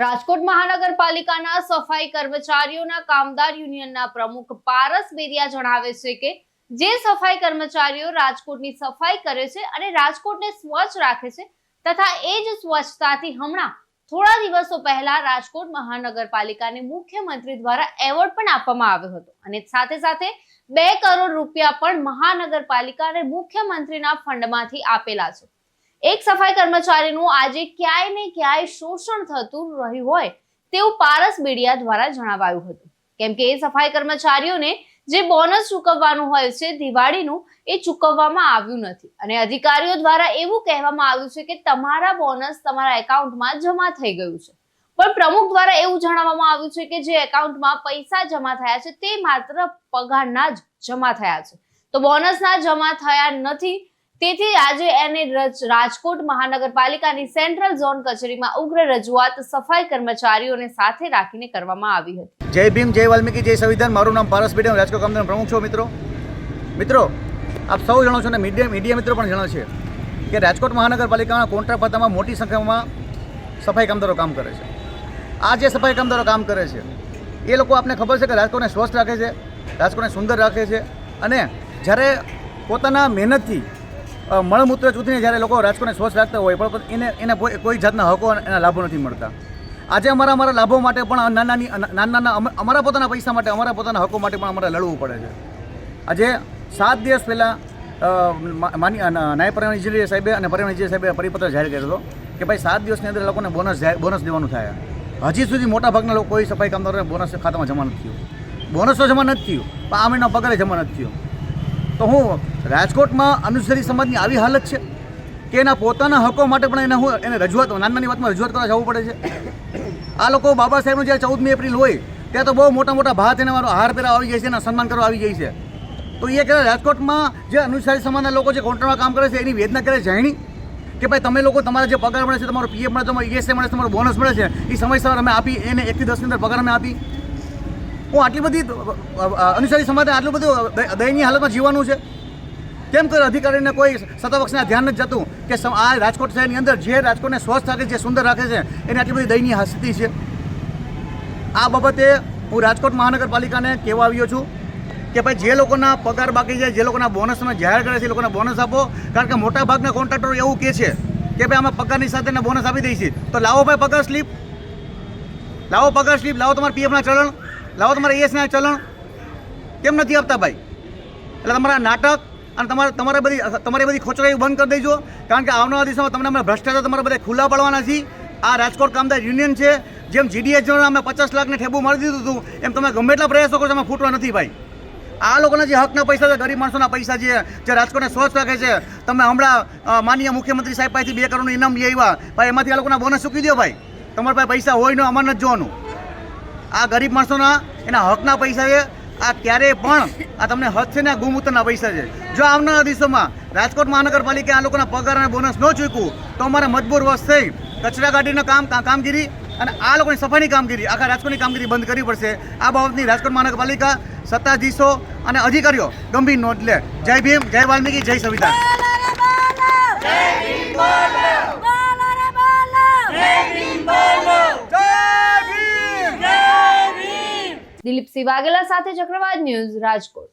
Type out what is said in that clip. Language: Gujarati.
રાજકોટ મહાનગરપાલિકાના સફાઈ કર્મચારીઓના કામદાર યુનિયનના પ્રમુખ પારસ બેરિયા જણાવે છે કે જે સફાઈ કર્મચારીઓ રાજકોટની સફાઈ કરે છે અને રાજકોટને સ્વચ્છ રાખે છે તથા એ જ સ્વચ્છતાથી હમણાં થોડા દિવસો પહેલા રાજકોટ મહાનગરપાલિકાને મુખ્યમંત્રી દ્વારા એવોર્ડ પણ આપવામાં આવ્યો હતો. અને સાથે સાથે બે કરોડ રૂપિયા પણ મહાનગરપાલિકા અને મુખ્યમંત્રીના ફંડમાંથી આપેલા છે. એક સફાઈ કર્મચારીનું આજે ક્યાંય ને ક્યાંય શોષણ થતું રહ્યું હોય તેવું પારસ બેડિયા દ્વારા જણાવાયું હતું. કેમ કે એ સફાઈ કર્મચારીઓને જે બોનસ ચૂકવવાનું હોય છે, દિવાળીનું, એ ચૂકવવામાં આવ્યું નથી. અને અધિકારીઓ દ્વારા એવું કહેવામાં આવ્યું છે કે તમારા બોનસ તમારા એકાઉન્ટમાં જમા થઈ ગયું છે. પણ પ્રમુખ દ્વારા એવું જણાવવામાં આવ્યું છે કે જે એકાઉન્ટમાં પૈસા જમા થયા છે, તે માત્ર પગારના જ જમા થયા છે. તો બોનસના જમા થયા નથી તેથી આજે એને રજ- રાજકોટ મહાનગરપાલિકાની સેન્ટ્રલ ઝોન કચેરીમાં ઉગ્ર રજૂઆત સફાઈ કર્મચારીઓને સાથે રાખીને કરવામાં આવી હતી. જય ભીમ, જય વાલ્મીકી, જય સંવિધાન. મારું નામ પારસ બીડે રાજકોટ કંપનીનો પ્રમુખ છું મિત્રો. મિત્રો, આપ સૌ જાણો છો અને મીડિયા મીડિયા મિત્રો પણ જાણો છે કે રાજકોટ મહાનગરપાલિકાના કોન્ટ્રાક્ટ પત્તામાં મોટી સંખ્યામાં સફાઈ કામદારો કામ કરે છે. આ જે સફાઈ કામદારો કામ કરે છે, એ લોકો આપને ખબર છે કે રાજકોટને સ્વસ્થ રાખે છે, રાજકોટને સુંદર રાખે છે અને જ્યારે પોતાના મહેનતથી મળમૂત્ર ચૂથીને જ્યારે લોકો રાજકોટને સ્વચ્છ રાખતા હોય, પણ એને એને કોઈ જાતના હકો એના લાભો નથી મળતા. આજે અમારા અમારા લાભો માટે પણ નાના નાની નાના અમારા પોતાના પૈસા માટે, અમારા પોતાના હકો માટે પણ અમારે લડવું પડે છે. આજે સાત દિવસ પહેલાં માની નાયબ પર્યાવરણ ઇજનેર સાહેબે અને પર્યાવરણ ઇજનેર સાહેબે પરિપત્ર જાહેર કર્યો હતો કે ભાઈ સાત દિવસની અંદર લોકોને બોનસ બોનસ દેવાનું થાય. હજી સુધી મોટા ભાગના લોકો કોઈ સફાઈ કામદારોને બોનસ ખાતામાં જમા નથી થયું. બોનસ તો જમા નથી થયું, પણ આ મહિના પગારે જમા નથી થયું. તો હું રાજકોટમાં અનુસરી સમાજની આવી હાલત છે કે એના પોતાના હકો માટે પણ એને હું એને રજૂઆત નાની નાની વાતમાં રજૂઆત કરવા જવું પડે છે. આ લોકો બાબા સાહેબનું જ્યારે ચૌદમી એપ્રિલ હોય, ત્યાં તો બહુ મોટા મોટા ભાત એને મારો હાર પહેરા આવી જાય છે અને સન્માન કરવા આવી જાય છે. તો એ કહેવાય રાજકોટમાં જે અનુસારી સમાજના લોકો જે કોન્ટ્રાક્ટમાં કામ કરે છે, એની વેદના કરે જાણી કે ભાઈ તમે લોકો તમારા જે પગાર મળે છે, તમારો પીએફ મળે તમારો ઈએસઆઈ મળે છે, તમારો બોનસ મળે છે, એ સમયસર અમે આપી, એને એકથી દસની અંદર પગાર અમે આપી. હું આટલી બધી અનુસારી સમાજને આટલું બધું દય- દયનીય હાલતમાં જીવવાનું છે? કેમ કરે અધિકારીને કોઈ સત્તાપક્ષના ધ્યાન નથી જતું કે આ રાજકોટ શહેરની અંદર જે રાજકોટને સ્વસ્થ રાખે છે, સુંદર રાખે છે, એની આટલી બધી દયનીય સ્થિતિ છે? આ બાબતે હું રાજકોટ મહાનગરપાલિકાને કહેવા આવ્યો છું કે ભાઈ, જે લોકોના પગાર બાકી છે, જે લોકોના બોનસ તમે જાહેર કરે છે, એ લોકોને બોનસ આપો. કારણ કે મોટા ભાગના કોન્ટ્રાક્ટરો એવું કહે છે કે ભાઈ અમે પગારની સાથે બોનસ આપી છીએ. તો લાવો ભાઈ પગાર સ્લીપ લાવો પગાર સ્લીપ લાવો તમારા પીએફના ચલણ. લાવો તમારા ઈએસના ચલણ. કેમ નથી આપતા ભાઈ? એટલે તમારા નાટક અને તમારે તમારે બધી તમારી બધી ખોચરાઈ બંધ કરી દેજો. કારણ કે આવનારા દિવસોમાં તમને અમે ભ્રષ્ટાચાર તમારે બધા ખુલ્લા પાડવાના છે આ રાજકોટ કામદાર યુનિયન છે. જેમ જીડીએસ જોડે અમે પચાસ લાખને ઠેબુ મારી દીધું હતું. એમ તમે ગમે એટલા પ્રયાસો કરો એમાં ફૂટવા નથી ભાઈ. આ લોકોના જે હકના પૈસા છે, ગરીબ માણસોના પૈસા છે જે રાજકોટને સ્વચ્છ રાખે છે, તમે હમણાં માનીય મુખ્યમંત્રી સાહેબ પાસેથી બે કરોડનું ઇનામ લઈ આવ્યા. ભાઈ, એમાંથી આ લોકોના બોનસ ચૂકી દો ભાઈ. તમારા પાસે પૈસા હોય ને અમારે નથી જોવાનું. આ ગરીબ માણસોના એના હકના પૈસા છે. આ ક્યારેય પણ આ તમને હદ છે ને આ ગુમૂત્રના પૈસા છે. જો આવનારા દિવસોમાં રાજકોટ મહાનગરપાલિકા આ લોકોના પગાર અને બોનસ ન ચૂક્યું, તો અમારે મજબૂર વશ થઈ કચરા ગાડીનું કામ કામગીરી અને આ લોકોની સફાઈની કામગીરી, આખા રાજકોટની કામગીરી બંધ કરવી પડશે. આ બાબતની રાજકોટ મહાનગરપાલિકા સત્તાધીશો અને અધિકારીઓ ગંભીર નોંધ લે. જય ભીમ, જય વાલ્મીકી, જય સંવિધાન. દિલીપ સિંહ વાઘેલા સાથે ચક્રવાત ન્યૂઝ રાજકોટ.